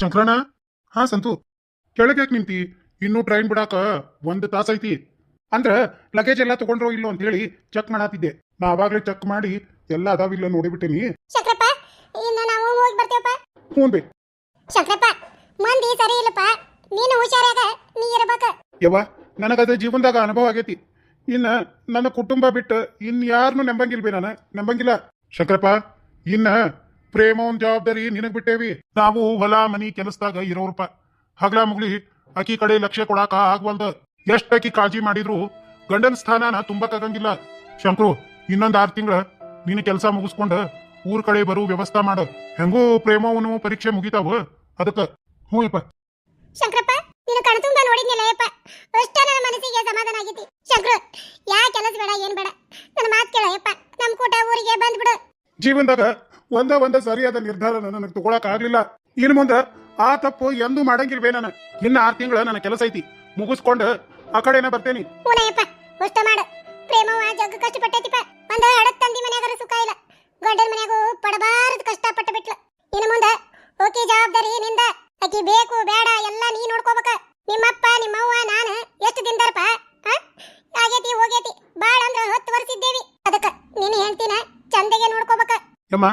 ಶಂಕರಣ್ಣ? ಹಾ ಸಂತು. ಕೆಳಗೆ ಯಾಕೆ ನಿಂತಿ? ಇನ್ನೂ ಟ್ರೈನ್ ಬಿಡಾಕ ಒಂದು ತಾಸು ಐತಿ ಅಂದ್ರ ಲಗೇಜ್ ಎಲ್ಲ ತಗೊಂಡ್ರೋ ಇಲ್ಲೋ ಅಂತ ಹೇಳಿ ಚೆಕ್ ಮಾಡಾತಿದ್ದೆ. ನಾ ಅವಾಗ್ಲೇ ಚೆಕ್ ಮಾಡಿ ಎಲ್ಲ ಅದಾವಿಲ್ಲ ನೋಡಿಬಿಟ್ಟೇನಿ. ಶಂಕರಪ್ಪ ಇನ್ನು ನಾವು ಹೋಗಿ ಬರ್ತೇವಪ್ಪ? ಹ್ಞೂ ಬಿ. ಶಂಕರಪ್ಪ ಮಂದಿ ಸರಿ ಇಲ್ಲಪ್ಪ. ನೀನು ಹುಷಾರಾಗ ನೀ ಇರ್ಬೇಕ. ಯವ್ವ ನನಗದ ಜೀವನದಾಗ ಅನುಭವ ಆಗೈತಿ. ಇನ್ನ ನನ್ನ ಕುಟುಂಬ ಬಿಟ್ಟು ಇನ್ ಯಾರನ್ನೂ ನಂಬಂಗಿಲ್ಲ ಬಿ ನಾನು. ನಂಬಂಗಿಲ್ಲ. ಶಂಕರಪ್ಪ ಇನ್ನ ಪ್ರೇಮ ಒಂದ್ ಜವಾಬ್ದಾರಿ ನಿನಗ್ ಬಿಟ್ಟೇವಿ. ನಾವು ಹೊಲ ಮನಿ ಕೆಲಸದಾಗ ಇರೋರ್ಪ. ಹಗಲ ಮುಗ್ಲಿ ಅಕ್ಕಿ ಕಡೆ ಲಕ್ಷ್ಯ ಕೊಡಾಕ ಆಗ್ವಲ್ದ. ಎಷ್ಟ್ ಆಕಿ ಕಾಳಜಿ ಮಾಡಿದ್ರು ಗಂಡನ ಸ್ಥಾನನ ತುಂಬಕ್ಕಾಗಂಗಿಲ್ಲ ಶಂಕರು ಇನ್ನೊಂದ್ ಆರ್ ತಿಂಗಳ ನೀನು ಕೆಲಸ ಮುಗಿಸ್ಕೊಂಡ ಊರ್ ಕಡೆ ಬರೋ ವ್ಯವಸ್ಥೆ ಮಾಡ. ಹೆಂಗೂ ಪ್ರೇಮವನು ಪರೀಕ್ಷೆ ಮುಗಿತಾವ ಅದಕ್ಕ. ಹ್ಞೂ ಯಪ್ಪ. ಶಂಕರಪ್ಪ ನೀನು ಕಣ್ತುಂಬ ನೋಡಿದ್ನಿಲ್ಲ ಯಪ್ಪ. ಅಷ್ಟ ನನ್ನ ಮನಸ್ಸಿಗೆ ಸಮಾಧಾನ ಆಗೈತಿ. ಶಂಕರು ಯಾ ಕೆಲಸ ಬೇಡ ಏನ್ ಬೇಡ. ನನ್ನ ಮಾತು ಕೇಳ ಯಪ್ಪ. ನಮ್ ಕೂಟ ಊರಿಗೆ ಬಂದ್ಬಿಡು. ಜೀವನದಾಗ ಒಂದ ಒಂದ ಸರಿಯಾದ ನಿರ್ಧಾರ ನನಗೆ ತಗೊಳಕ್ ಆಗ್ಲಿಲ್ಲ. ಇನ್ ಮುಂದ ಆ ತಪ್ಪು ಎಂದೂ ಮಾಡಂಗಿಲ್ವೇ ನಾನು. ಇನ್ನ ಆರ್ ತಿಂಗಳ ನನ್ನ ಕೆಲಸ ಐತಿ. ಮುಗಿಸ್ಕೊಂಡು ಆ ಕಡೆನ ಬರ್ತೇನಿ. ಅಮ್ಮ ಅಷ್ಟ ಮಾಡು. ಪ್ರೇಮವ ಜಗ್ಗ ಕಷ್ಟಪಟ್ಟೈತಿಪ್ಪ. ಒಂದ ಹಡತ್ ತಂದಿ ಮನ್ಯಾಗರ ಸುಖ ಇಲ್ಲ. ಗಂಡನ ಮನ್ಯಾಗೂ ಕಷ್ಟ ಕಷ್ಟಪಟ್ಟು ಬಿಟ್ಲ. ಇನ್ನು ಮುಂದ ಓಕೆ ಜವಾಬ್ದಾರಿ ನಿಂದ ಅಕಿ ಬೇಕು ಬೇಡ ಎಲ್ಲ ನೀ ನೋಡ್ಕೋಬೇಕ. ನಿಮ್ಮಪ್ಪ ನಿಮ್ಮವ್ವ ನಾನು ಎಷ್ಟು ದಿನದಾರಪ್ಪ ಆಗೇತಿ ಹೋಗೇತಿ ಬಾಳ ಅಂದ್ರ ಹತ್ತು ವರ್ಷ ಇದ್ದೇವಿ. ಅದಕ್ಕ ನೀನು ಹೇಳ್ತೀನ ಚಂದಗೆ ನೋಡ್ಕೋಬೇಕ. ಯಮ್ಮ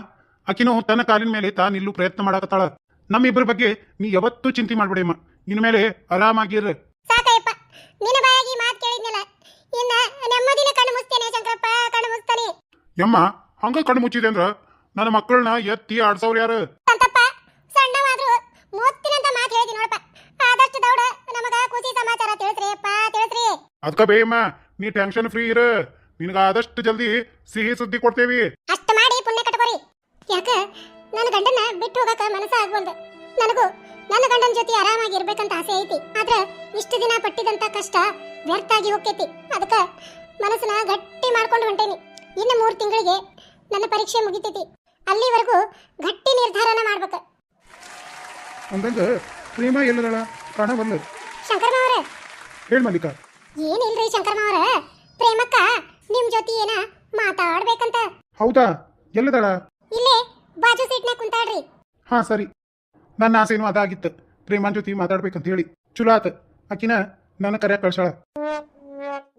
ಆಕಿನು ತನ್ನ ಕಾಲಿನ ಮೇಲೆ ತಾ ನಿಲ್ಲು ಪ್ರಯತ್ನ ಮಾಡಾಕತ್ತಾಳ. ನಮ್ಮಿಬ್ಬರ ಬಗ್ಗೆ ನೀ ಯಾವತ್ತೂ ಚಿಂತೆ ಮಾಡ್ಬೇಡಮ್ಮ. ನಿನ್ನ ಮೇಲೆ ಆರಾಮಾಗಿರ್ ಸಾಕಯ್ಯಪ್ಪ ನಿನ್ನ ಬಾಯಾಗಿ ಮಾತು ಕೇಳಿದ್ನಲ್ಲ ಇನ್ನ ನೆಮ್ಮದಿನ ಕಣ್ಣು ಮುಚ್ತೇನೆ ಶಂಕರಪ್ಪ ಕಣ್ಣು ಮುಸ್ತಾನೆ ಯಮ್ಮ ಹಂಗ ಕಣ್ಣು ಮುಚ್ಚಿದೆ ಅಂದ್ರ ನನ್ನ ಮಕ್ಕಳನ್ನ ಎತ್ತಿ ಆಡ್ಸವ್ರು ಯಾರು? ಸಂತಪ್ಪ ಸಣ್ಣವಾದ್ರು ಮುತ್ತಿನಂತ ಮಾತು ಹೇಳಿದಿ ನೋಡಪ್ಪ. ಆದಷ್ಟು ದೌಡ ನಮಗ ಖುಷಿ ಸಮಾಚಾರ ತಿಳಿಸ್ರಿ ಅಪ್ಪ ತಿಳಿಸ್ರಿ. ಅದಕ್ಕ ಬೇಯಮ್ಮ ನೀ ಟೆನ್ಷನ್ ಫ್ರೀ ಇರು. ನಿನಗ ಆದಷ್ಟು ಜಲ್ದಿ ಸಿಹಿ ಸುದ್ದಿ ಕೊಡ್ತೇವಿ ಅಷ್ಟ ಮಾಡಿ ಪುಣ್ಯ ಕಟ್ಕೋರಿ ಯಾಕ? ನನ್ನ ಗಂಡನ ಬಿಟ್ಟು ಹೋಗಕ ಮನಸ್ಸ ಆಗ್ಬಂದು ನನಗೂ ನನ್ನ ಗಂಡನ ಜೊತೆ ಆರಾಮಾಗಿ ಇರ್ಬೇಕಂತ ಆಸೆ ಐತಿ. ಆದ್ರೆ ಇಷ್ಟು ದಿನ ಪಟ್ಟಿದಂತ ಕಷ್ಟ ವ್ಯರ್ಥ ಆಗಿ ಹೋಗ್ತೈತಿ ಅದಕ್ಕ ಮನಸ್ಸನ್ನ ಗಟ್ಟಿ ಮಾಡ್ಕೊಂಡು ಹೊಂಟೇನಿ. ಇನ್ನು ಮೂರು ತಿಂಗಳಿಗೆ ನನ್ನ ಪರೀಕ್ಷೆ ಮುಗಿತೈತಿ. ಅಲ್ಲಿವರೆಗೂ ಗಟ್ಟಿ ನಿರ್ಧಾರನ ಮಾಡ್ಬೇಕ. ಅಂದಂಗ ಪ್ರೇಮ ಎಲ್ಲದಳ ಕಾಣವಲ್ಲ ಶಂಕರ್ ಮಾವರೇ. ಹೇಳ್ ಮಲ್ಲಿಕಾ. ಏನಿಲ್ರಿ ಶಂಕರ್ ಮಾವರ? ಪ್ರೇಮಕ್ಕ ನಿಮ್ ಜೊತೆ ಏನ ಮಾತಾಡ್ಬೇಕಂತ? ಹೌದಾ? ಎಲ್ಲದಳ? ಇಲ್ಲೇ ಬಾಜು ಸೀಟ್ನಾಗ ಕುಂತಾಳ್ರಿ. ಹಾ ಸರಿ. ನನ್ನ ಆಸೆನೂ ಅದಾಗಿತ್ತು. ಪ್ರೇಮನ್ ಜೊತೆ ಮಾತಾಡ್ಬೇಕಂತ ಹೇಳಿ. ಚಲೋ ಆತ. ಆಕಿನ ನನ್ನ ಕರೆ ಕಳ್ಸಾಳ.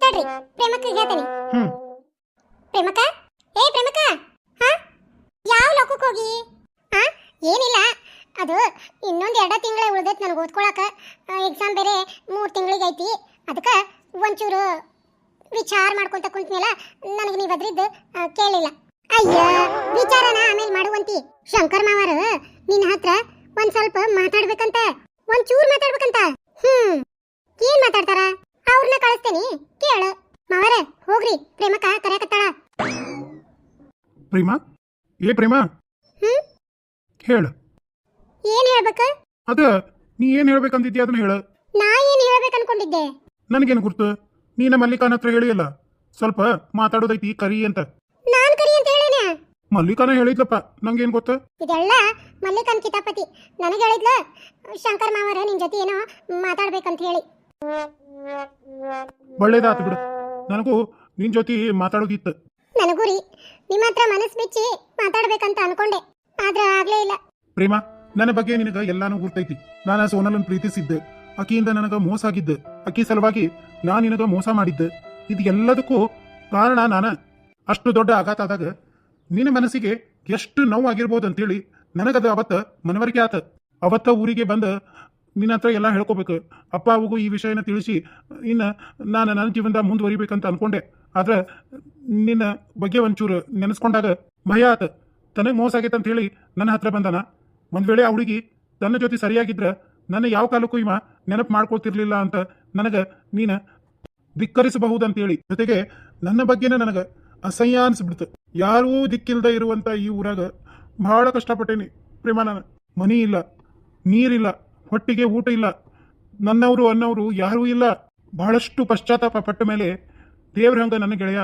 ತಡ್ರಿ ಪ್ರೇಮಕ್ಕ ಹೇಳ್ತೇನೆ. ಹ್ಮ್. ಪ್ರೇಮಕ ಏ ಪ್ರೇಮಕ ಹಾ? ಯಾವ ಲೋಕಕ್ಕೆ ಹೋಗಿ? ಹಾ? ಏನಿಲ್ಲ. ಅದು ಇನ್ನೊಂದು ಎರಡು ತಿಂಗಳ ಉಳ್ದೈತಿ ನನಗೆ ಓದ್ಕೊಳಕ. ಎಕ್ಸಾಮ್ ಬೇರೆ ಮೂರು ತಿಂಗಳಿಗೆ ಐತಿ. ಅದಕ್ಕೆ ಒಂಚೂರು ವಿಚಾರ ಮಾಡ್ಕೊಂತ ಕುಂತ್ಮೇಲ ನನಗೆ ನೀವು ಅದ್ರಿದ್ದು ಕೇಳಲಿಲ್ಲ ಕೇಳಿಲ್ಲ. ಅಯ್ಯ ವಿಚಾರನ ಆಮೇಲೆ ಮಾಡುವಂತಿ. ಶಂಕರ್ ಮಾವರು ನಿನ್ನ ಹತ್ರ ಒಂದ್ ಸ್ವಲ್ಪ ಮಾತಾಡ್ಬೇಕಂತ ಚೂರ್ ಮಾತಾಡ್ಬೇಕಂತ. ಹ್ಮ್. ಏನ್ ಮಾತಾಡ್ತಾರ? ಅವ್ರನ್ನ ಕಳಿಸ್ತೇನಿ ಕೇಳು. ಮಾವರ ಹೋಗ್ರಿ. ಪ್ರೇಮಕ ಕರೆಯಕತ್ತಾಳ ಪ್ರೇಮ? ಏ ಪ್ರೇಮ? ಹ್ಮ್? ಹೇಳು. ಏನ್ ಹೇಳ್ಬೇಕ? ಅದ ನೀ ಏನ್ ಹೇಳ್ಬೇಕಂತಿದ್ಯಾ ಅದನ್ನ ಹೇಳು. ನಾ ಏನ್ ಹೇಳ್ಬೇಕು ಅನ್ಕೊಂಡಿದ್ದೆ ನನಗೇನು ಗುರ್ತು? ನೀನ ಮಲ್ಲಿಕಾನ ಹತ್ರ ಹೇಳಿಯಲ್ಲ ಸ್ವಲ್ಪ ಮಾತಾಡೋದೈತಿ ಕರಿ ಅಂತ ನಾನ್ ಕರಿ ಅಂತ ಹೇಳೇನ ಮಲ್ಲಿಕಾನ ಹೇಳಿದ್ಲಪ್ಪ ನಂಗೇನ್ ಗೊತ್ತ? ಇದೆಲ್ಲ ಮಲ್ಲಿಕನ್ ಕಿತಾಪತಿ. ನನಗೆ ಹೇಳಿದ್ಲ ಶಂಕರ್ ಮಾವರ ನಿನ್ ಜೊತೆ ಏನೋ ಮಾತಾಡ್ಬೇಕಂತ ಹೇಳಿ. ಒಳ್ಳೇದಾತು ಬಿಡು. ನನಗೂ ನಿನ್ ಜೊತೆ ಮಾತಾಡೋದಿತ್ತು. ನನಗೂ ರೀ. ನಿಮ್ಮ ಹತ್ರ ಮನಸ್ ಬಿಚ್ಚಿ ಮಾತಾಡ್ಬೇಕಂತ ಅನ್ಕೊಂಡೆ. ಆದ್ರೆ ಆಗ್ಲೇ ಇಲ್ಲ. ಪ್ರೇಮ ನನ್ನ ಬಗ್ಗೆ ನಿನಗ ಎಲ್ಲಾನು ಗುರ್ತೈತಿ. ನಾನು ಸೋನಲನ್ ಪ್ರೀತಿಸಿದ್ದೆ. ಆಕಿಯಿಂದ ನನಗ ಮೋಸ ಆಗಿದ್ದೆ. ಅಕ್ಕಿ ಸಲುವಾಗಿ ನಾನು ನಿನಗ ಮೋಸ ಮಾಡಿದ್ದೆ. ಇದು ಎಲ್ಲದಕ್ಕೂ ಕಾರಣ ನಾನ. ಅಷ್ಟು ದೊಡ್ಡ ಆಘಾತ ಆದಾಗ ನಿನ್ನ ಮನಸ್ಸಿಗೆ ಎಷ್ಟು ನೋವಾಗಿರ್ಬೋದು ಅಂತೇಳಿ ನನಗದ ಅವತ್ತ ಮನವರಿಕೆ ಆತ. ಅವತ್ತ ಊರಿಗೆ ಬಂದ ನಿನ್ನ ಹತ್ರ ಎಲ್ಲ ಹೇಳ್ಕೋಬೇಕು. ಅಪ್ಪ, ಅವಗೂ ಈ ವಿಷಯನ ತಿಳಿಸಿ, ಇನ್ನು ನಾನು ನನ್ನ ಜೀವನದ ಮುಂದುವರಿಬೇಕಂತ ಅನ್ಕೊಂಡೆ. ಆದ್ರೆ ನಿನ್ನ ಬಗ್ಗೆ ಒಂಚೂರು ನೆನೆಸ್ಕೊಂಡಾಗ ಭಯ ಆತ. ತನಗೆ ಮೋಸ ಆಗೈತೆ ಅಂತ ಹೇಳಿ ನನ್ನ ಹತ್ರ ಬಂದನ. ಒಂದ್ ವೇಳೆ ಆ ಹುಡುಗಿ ತನ್ನ ಜೊತೆ ಸರಿಯಾಗಿದ್ರ ನನ್ನ ಯಾವ ಕಾಲಕ್ಕೂ ಇವ ನೆನಪು ಮಾಡ್ಕೊತಿರ್ಲಿಲ್ಲ ಅಂತ ನನಗ ನೀನ ಧಿಕ್ಕರಿಸಬಹುದಂತೇಳಿ. ಜೊತೆಗೆ ನನ್ನ ಬಗ್ಗೆನೇ ನನಗ ಅಸಹ್ಯ ಅನ್ಸ್ಬಿಡ್ತು. ಯಾರೂ ದಿಕ್ಕಿಲ್ದ ಇರುವಂತ ಈ ಊರಾಗ ಬಹಳ ಕಷ್ಟಪಟ್ಟೇನಿ. ಪ್ರೇಮಾನನ ನಾನು, ಮನಿ ಇಲ್ಲ, ನೀರಿಲ್ಲ, ಹೊಟ್ಟಿಗೆ ಊಟ ಇಲ್ಲ, ನನ್ನವರು ಅನ್ನವರು ಯಾರೂ ಇಲ್ಲ. ಬಹಳಷ್ಟು ಪಶ್ಚಾತ್ತಾಪ ಪಟ್ಟ ಮೇಲೆ ದೇವ್ರ ಹಂಗ ನನ್ನ ಗೆಳೆಯ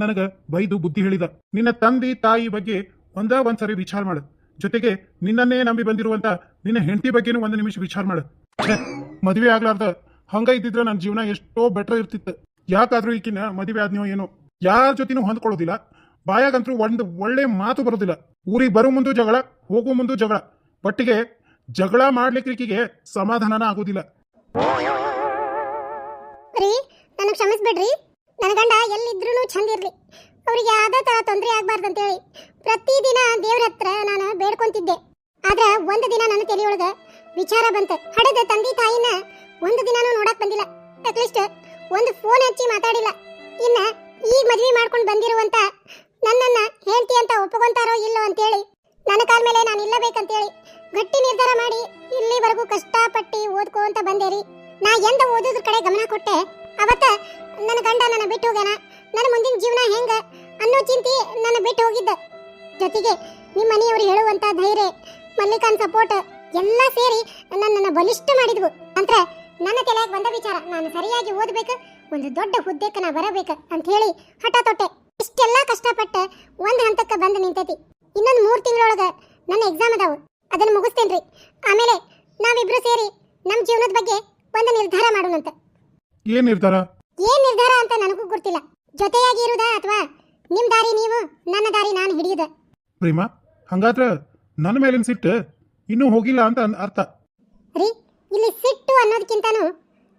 ನನಗೆ ಬೈದು ಬುದ್ಧಿ ಹೇಳಿದ. ನಿನ್ನ ತಂದೆ ತಾಯಿ ಬಗ್ಗೆ ಒಂದ ಒಂದ್ಸರಿ ವಿಚಾರ ಮಾಡು. ಜೊತೆಗೆ ನಿನ್ನನ್ನೇ ನಂಬಿ ಬಂದಿರುವಂತ ನಿನ್ನ ಹೆಂಡತಿ ಬಗ್ಗೆನೂ ಒಂದು ನಿಮಿಷ ವಿಚಾರ ಮಾಡು. ಮದುವೆ ಆಗ್ಲಾರ್ದ ಹಂಗ ಇದ್ದಿದ್ರೆ ನನ್ನ ಜೀವನ ಎಷ್ಟೋ ಬೆಟರ್ ಇರ್ತಿತ್ತು. ಯಾಕಾದ್ರೂ ಈಕಿನ ಮದುವೆ ಆದ್ನೋ ಏನೋ, ಯಾರ ಜೊತೆನೂ ಹೊಂದ್ಕೊಳ್ಳೋದಿಲ್ಲ. ಬಾಯಾಗಂತೂ ಒಂದು ಒಳ್ಳೆ ಮಾತು ಬರೋದಿಲ್ಲ. ಊರಿಗೆ ಬರೋ ಮುಂದೂ ಜಗಳ, ಹೋಗೋ ಮುಂದು ಜಗಳ. ಒಟ್ಟಿಗೆ ಜಗಳ ಮಾಡ್ಲಿಕ್ಕೆ ಈಕಿಗೆ ಸಮಾಧಾನನ ಆಗೋದಿಲ್ಲ. ರೀ ನನಗೆ ಕ್ಷಮಿಸ್ಬಿಡ್ರಿ. ನನ್ನ ಗಂಡ ಎಲ್ಲಿದ್ರೂ ಚಂದ ಇರ್ಲಿ. ಅವ್ರಿಗೆ ಯಾವುದೇ ಥರ ತೊಂದರೆ ಆಗ್ಬಾರ್ದಂತೇಳಿ ಪ್ರತಿದಿನ ದೇವ್ರ ಹತ್ರ ನಾನು ಬೇಡ್ಕೊಂತಿದ್ದೆ. ಆದ್ರೆ ಒಂದು ದಿನ ನನ್ನ ತಲೆಯೊಳಗ ವಿಚಾರ ಬಂತು. ಹಡದ ತಂದೆ ತಾಯಿನ ಒಂದು ದಿನಾನೂ ನೋಡಕ್ ಬಂದಿಲ್ಲ. ಅಟ್ಲೀಸ್ಟ್ ಒಂದು ಫೋನ್ ಹಚ್ಚಿ ಮಾತಾಡಿಲ್ಲ. ಇನ್ನ ಈಗ ಮದುವೆ ಮಾಡ್ಕೊಂಡು ಬಂದಿರುವಂತ ನನ್ನನ್ನ ಹೇಳ್ತಿ ಅಂತ ಒಪ್ಕೊಂತಾರೋ ಇಲ್ಲೋ ಅಂತೇಳಿ. ನನ್ನ ಕಾಲ ಮೇಲೆ ನಾನು ಇಲ್ಲಬೇಕಂತೇಳಿ. ಗಟ್ಟಿ ನಿರ್ಧಾರ ಮಾಡಿ ಇಲ್ಲಿವರೆಗೂ ಕಷ್ಟಪಟ್ಟು ಓದ್ಕೊಂತ ಬಂದೇರಿ. ನಾ ಎಂದ ಓದೋದ್ರ ಕಡೆ ಗಮನ ಕೊಟ್ಟೆ. ಅವತ್ತ ನನ್ನ ಗಂಡ ನನ್ನ ಬಿಟ್ಟು ಹೋಗ್ಯಾನ. ನನ್ನ ಮುಂದಿನ ಜೀವನ ಹೆಂಗ ಅನ್ನೋ ಚಿಂತೆ ನನ್ನ ಬಿಟ್ಟು ಹೋಗಿದ್ದ. ಜೊತೆಗೆ ನಿಮ್ಮ ಮನೆಯವರು ಹೇಳುವಂತ ಧೈರ್ಯ, ಮಲ್ಲಿಕಾನ್ ಸಪೋರ್ಟ್ ಎಲ್ಲ ಸೇರಿ ನನ್ನನ್ನು ಬಲಿಷ್ಠ ಮಾಡಿದ್ವು. ಅಂತ ನನ್ನ ತಲೆಯಾಗ ಬಂದ ವಿಚಾರ, ನಾನು ಸರಿಯಾಗಿ ಓದ್ಬೇಕು, ಒಂದು ದೊಡ್ಡ ಹುದ್ದೆಕ್ಕೆ ನಾ ಬರಬೇಕು ಅಂತ ಹೇಳಿ ಹಠ ತೊಟ್ಟೆ. ಇಷ್ಟೆಲ್ಲ ಕಷ್ಟಪಟ್ಟು ಒಂದ್ ಹಂತಕ್ಕೆ ಬಂದು ನಿಂತೈತಿ. ಇನ್ನೊಂದು ಮೂರು ತಿಂಗಳೊಳಗ ನನ್ನ ಎಕ್ಸಾಮ್ ಅದಾವು. ಅದನ್ನ ಮುಗಿಸ್ತೇನ್ರಿ. ಆಮೇಲೆ ನಾವಿಬ್ರು ಸೇರಿ ನಮ್ಮ ಜೀವನದ ಬಗ್ಗೆ ಒಂದು ನಿರ್ಧಾರ ಮಾಡೋಣಂತ. ಏನ್ ನಿರ್ಧಾರ? ಏನ್ ನಿರ್ಧಾರ ಅಂತ ನನಗೂ ಗೊತ್ತಿಲ್ಲ. ಜೊತೆಯಾಗಿ ಇರುವುದಾ ಅಥವಾ ನಿಮ್ ದಾರಿ ನೀವು ನನ್ನ ದಾರಿ ನಾನು ಹಿಡಿಯುದ? ಪ್ರೇಮ ಹಂಗಾದ್ರ ನನ್ನ ಮೇಲಿನ ಸಿಟ್ಟು ಇನ್ನೂ ಹೋಗಿಲ್ಲ ಅಂತ ಅನ್- ಅರ್ಥ. ರೀ ಇಲ್ಲಿ ಸಿಟ್ಟು ಅನ್ನೋದಕ್ಕಿಂತನೂ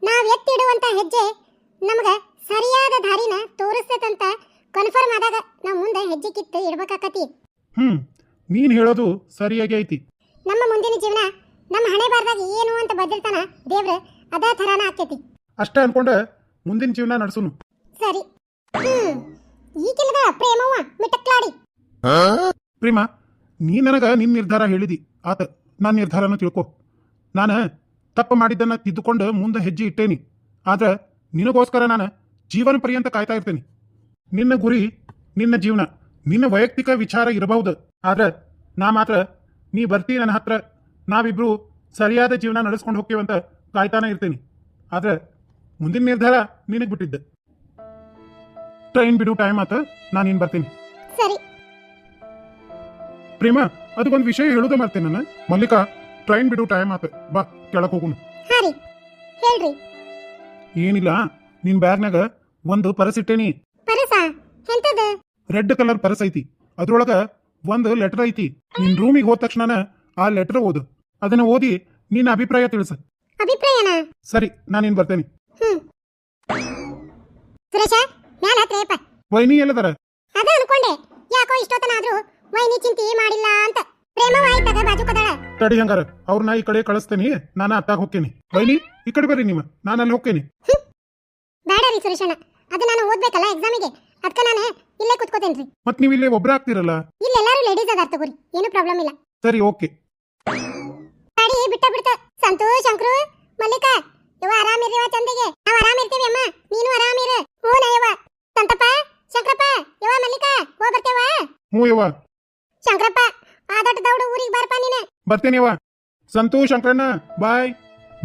ನಾವ್ ಎತ್ತಿಡುವಂತ ಹೆಜ್ಜೆ ನಮಗ ಸರಿಯಾದ ದಾರಿನ ತೋರಿಸ್ತೈತಂತ ಕನ್ಫರ್ಮ್ ಆದಾಗ ನಾವು ಮುಂದೆ ಹೆಜ್ಜೆ ಕಿತ್ತು ಇಡಬೇಕಾಕತಿ. ಹ್ಮ್ ನೀನ್ ಹೇಳೋದು ಸರಿಯಾಗಿ ಐತಿ. ನಮ್ಮ ಮುಂದಿನ ಜೀವನ ನಮ್ಮ ಹಣೆ ಬಾರ್ದಾಗ ಏನು ಅಂತ ಬದಿರ್ತಾನ ದೇವ್ರ ಅದೇ ತರಾನ ಆಕೈತಿ. ಅಷ್ಟೇ ಅನ್ಕೊಂಡೆ ಮುಂದಿನ ಜೀವನ ನಡೆಸುನು. ಸರಿ. ಹ್ಮ್ ಈಗಿಲ್ಲದ ಪ್ರೇಮವ್ವ ಮಿಟಕ್ಲಾಡಿ. ಪ್ರೇಮ ನೀ ನನಗ ನಿನ್ ನಿರ್ಧಾರ ಹೇಳಿದಿ. ಆತ ನನ್ನ ನಿರ್ಧಾರನ ತಿಳ್ಕೊ. ನಾನು ತಪ್ಪು ಮಾಡಿದ್ದನ್ನ ತಿದ್ದುಕೊಂಡು ಮುಂದೆ ಹೆಜ್ಜೆ ಇಟ್ಟೇನಿ. ಆದ್ರೆ ನಿನಗೋಸ್ಕರ ನಾನು ಜೀವನ ಪರ್ಯಂತ ಕಾಯ್ತಾ ಇರ್ತೇನೆ. ನಿನ್ನ ಗುರಿ ನಿನ್ನ ಜೀವನ ನಿನ್ನ ವೈಯಕ್ತಿಕ ವಿಚಾರ ಇರಬಹುದು. ಆದ್ರೆ ನಾ ಮಾತ್ರ ನೀ ಬರ್ತೀ ನನ್ನ ಹತ್ರ. ನಾವಿಬ್ರು ಸರಿಯಾದ ಜೀವನ ನಡೆಸ್ಕೊಂಡು ಹೋಗ್ತೇವಂತ ಕಾಯ್ತಾನೆ ಇರ್ತೀನಿ. ಆದ್ರೆ ಮುಂದಿನ ನಿರ್ಧಾರ ನಿನಗೆ ಬಿಟ್ಟಿದ್ದೆ. ಟ್ರೈನ್ ಬಿಡು ಟೈಮ್ ಆತ ನಾನು ಇನ್ ಬರ್ತೀನಿ. ಸರಿ. ಪ್ರೇಮ ಅದಕ್ಕೊಂದು ವಿಷಯ ಹೇಳುದ ಮಾಡ್ತೀನಿ ನಾನು. ಮಲ್ಲಿಕಾ ಟ್ರೈನ್ ಬಿಡು ಟೈಮ್ ಆತ. ಬಾ ಕೆಳಕ್ ಹೋಗುನು ಏನಿಲ್ಲ ನಿನ್ ಬ್ಯಾಗ್ನಾಗ ಒಂದು ಪರಸ್ ಇಟ್ಟೇನಿ. ಪರಸ ಎಂತದ? ರೆಡ್ ಕಲರ್ ಪರಸ್ ಐತಿ. ಅದ್ರೊಳಗ ಒಂದು ಲೆಟರ್ ಐತಿ. ನಿನ್ ರೂಮಿಗೆ ಹೋದ ತಕ್ಷಣ ಆ ಲೆಟರ್ ಓದು. ಅದನ್ನ ಓದಿ ನಿನ್ನ ಅಭಿಪ್ರಾಯ ತಿಳಿಸ. ಅಭಿಪ್ರಾಯನ? ಸರಿ ಏನ್ ಬರ್ತೇನೆ. ಸುರೇಶ ಮ್ಯಾಲ ಹತ್ರೇಪ ವೈನಿ ಎಲ್ಲದರ? ಅದ ಅನ್ಕೊಂಡೆ. ಯಾಕೋ ಇಷ್ಟೊತ್ತನಾದ್ರೂ ವೈನಿ ಚಿಂತೆ ಮಾಡಿಲ್ಲ ಅಂತ. ಪ್ರೇಮವ ಆಯ್ತದ ಬಾಜು ಕದಳ? ತಡಿ ಹಂಗಾರ ಅವ್ರನ್ನ ಈ ಕಡೆ ಕಳಿಸ್ತೇನಿ ನಾನು ಅತ್ತಾಗ ಹೋಗ್ತೇನೆ. ವೈನಿ ಈ ಕಡೆ ಬರ್ರಿ ನಿಮ್ಮ. ನಾನು ಅಲ್ಲಿ ಹೋಗ್ತೇನೆ. ಬೇಡ ರೀ ಸುರೇಶಣ್ಣ. ಅದು ನಾನು ಓದ್ಬೇಕಲ್ಲ ಎಕ್ಸಾಮಿಗೆ ಅದಕ್ಕೆ ನಾನು ಇಲ್ಲೇ ಕುತ್ಕೋತೇನ್ರಿ. ಮತ್ ನೀವು ಇಲ್ಲೇ ಒಬ್ರ ಆಗ್ತಿರಲ್ಲ? ಇಲ್ಲೆಲ್ಲಾರು ಲೇಡೀಸ್ ಅದಾರ ತಗೋರಿ ಏನು ಪ್ರಾಬ್ಲಮ್ ಇಲ್ಲ. ಸರಿ ಓಕೆ. ಅಡಿ ಬಿಟ್ಟ ಬಿಡ್ತ. ಸಂತೋಷ್ ಅಂಕ್ರು ಮಲ್ಲಿಕಾ ಇವ ಆರಾಮಿರಿವ ಚಂದಿಗೆ? ನಾವ್ ಆರಾಮಿರ್ತೀವಿ ಅಮ್ಮ ನೀನು ಆರಾಮಿರು. ಹ್ಞೂ ನಯವ ಸಂತಪ್ಪ ಶಂಕರಪ್ಪ ಯವ್ವ ಮಲ್ಲಿಕ ಹೋ ಬರ್ತೇವ ಹ್ಞೂ ಯವ್ವ. ಶಂಕರಪ್ಪ ಆದಟ ದೌಡು ಊರಿಗೆ ಬಾರಪ್ಪ ನೀನು. ಬರ್ತೇನೆ ಯವ್ವ. ಸಂತೋಷ್ ಶಂಕರಣ್ಣ ಬಾಯ್.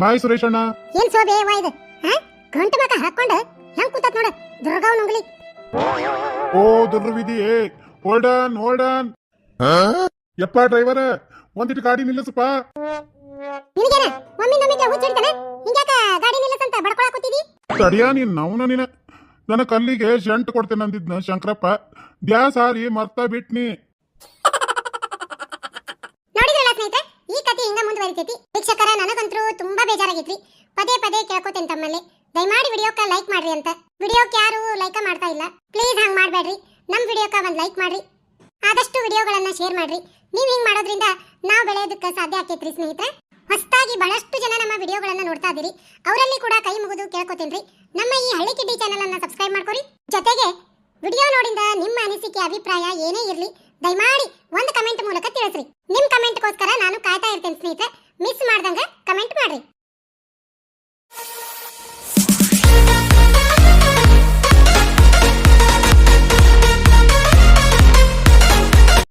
ಬಾಯ್ ಸುರೇಶಣ್ಣ. ಏನ್ ಸೋಬೆ ಯವ್ವ ಇದು? ಹಾ? ಗಂಟು ಮಕ ಹಾಕೊಂಡು ಹೆಂಗ್ ಕೂತತ್ ನೋಡ? ದುರ್ಗಾವ್ ನುಂಗ್ಲಿ ಓ ದುರ್ವಿಧಿ. ಹೋಲ್ಡ್ ಆನ್ ಹೋಲ್ಡ್ ಆನ್ ಯಪ್ಪ ಡ್ರೈವರ್ ಒಂದಿಟ್ಟು ಗಾಡಿ ನಿಲ್ಲಿಸಪ್ಪ. ನಿನಗೇನ? ಒಮ್ಮೆ ನಮ್ಮಿದ್ರೆ ಹುಚ್ಚಿಡ್ತಾನೆ ಹಿಂಗ್ಯಾಕ ಗಾಡಿ ನಿಲ್ಲಿಸಂತ ಕೂತಿದಿ? ಸರಿಯಾ ನೀನ್ ನೌನ ನೀನ. ನನ್ನ ಕಲ್ಲಿಗೆ ಶಂಟ್ ಕೊಡ್ತೇನೆ ಅಂದಿದ್ನ ಶಂಕರಪ್ಪ. ದ್ಯಾ ಸಾರಿ ಮರ್ತಾ ಬಿಟ್ನಿ. ನೋಡಿದ್ರಲ್ಲ ಸ್ನೇಹಿತರೆ ಈ ಕಥೆ ಹಿಂಗ ಮುಂದುವರಿತೈತಿ. ವೀಕ್ಷಕರ ನನಗಂತರೂ ತುಂಬಾ ಬೇಜಾರಾಗೈತ್ರಿ. ಪದೇ ಪದೇ ಕೇಳ್ಕೊತೇನೆ ತಮ್ಮಲ್ಲಿ. ದಯಮಾಡಿ ವಿಡಿಯೋಕ್ಕ ಲೈಕ್ ಮಾಡ್ರಿ ಅಂತ. ವಿಡಿಯೋಕ್ಕೆ ಯಾರು ಲೈಕ್ ಮಾಡ್ತಾ ಇಲ್ಲ. ಪ್ಲೀಸ್ ಹಂಗ್ ಮಾಡ್ಬೇಡ್ರಿ. ನಮ್ಮ ವಿಡಿಯೋಕ್ಕ ಒಂದ್ ಲೈಕ್ ಮಾಡ್ರಿ. ಆದಷ್ಟು ವಿಡಿಯೋಗಳನ್ನ ಶೇರ್ ಮಾಡ್ರಿ. ನೀವು ಹಿಂಗ್ ಮಾಡೋದ್ರಿಂದ ನಾವು ಬೆಳೆಯೋದಕ್ಕೆ ಸಾಧ್ಯ ಆಕೈತ್ರಿ ಸ್ನೇಹಿತರೆ. ಹೊಸದಾಗಿ ಬಹಳಷ್ಟು ಜನ ನಮ್ಮ ವಿಡಿಯೋಗಳನ್ನ ನೋಡ್ತಾ ಇದ್ದೀರಿ ಅವರಲ್ಲಿ ಕೂಡ ಕೈ ಮುಗಿದು ಕೇಳ್ಕೊತೀನಿ ನಮ್ಮ ಈ ಹಳ್ಳಿ ಕಿಡ್ಡಿ ಚಾನೆಲ್ ಅನ್ನ ಸಬ್ಸ್ಕ್ರೈಬ್ ಮಾಡ್ಕೊರಿ. ಜೊತೆಗೆ ವಿಡಿಯೋ ನೋಡಿಂದ ನಿಮ್ಮ ಅನಿಸಿಕೆ, ಅಭಿಪ್ರಾಯ ಏನೇ ಇರಲಿ, ದಯಮಾಡಿ ಒಂದು ಕಮೆಂಟ್ ಮೂಲಕ ತಿಳಿಸ್ರಿ. ನಿಮ್ ಕಮೆಂಟ್ಗೋಸ್ಕರ ನಾನು ಕಾಯ್ತಾ ಇರ್ತೇನೆ ಸ್ನೇಹಿತರೆ. ಮಿಸ್ ಮಾಡ್ದಂಗ ಕಮೆಂಟ್ ಮಾಡ್ರಿ.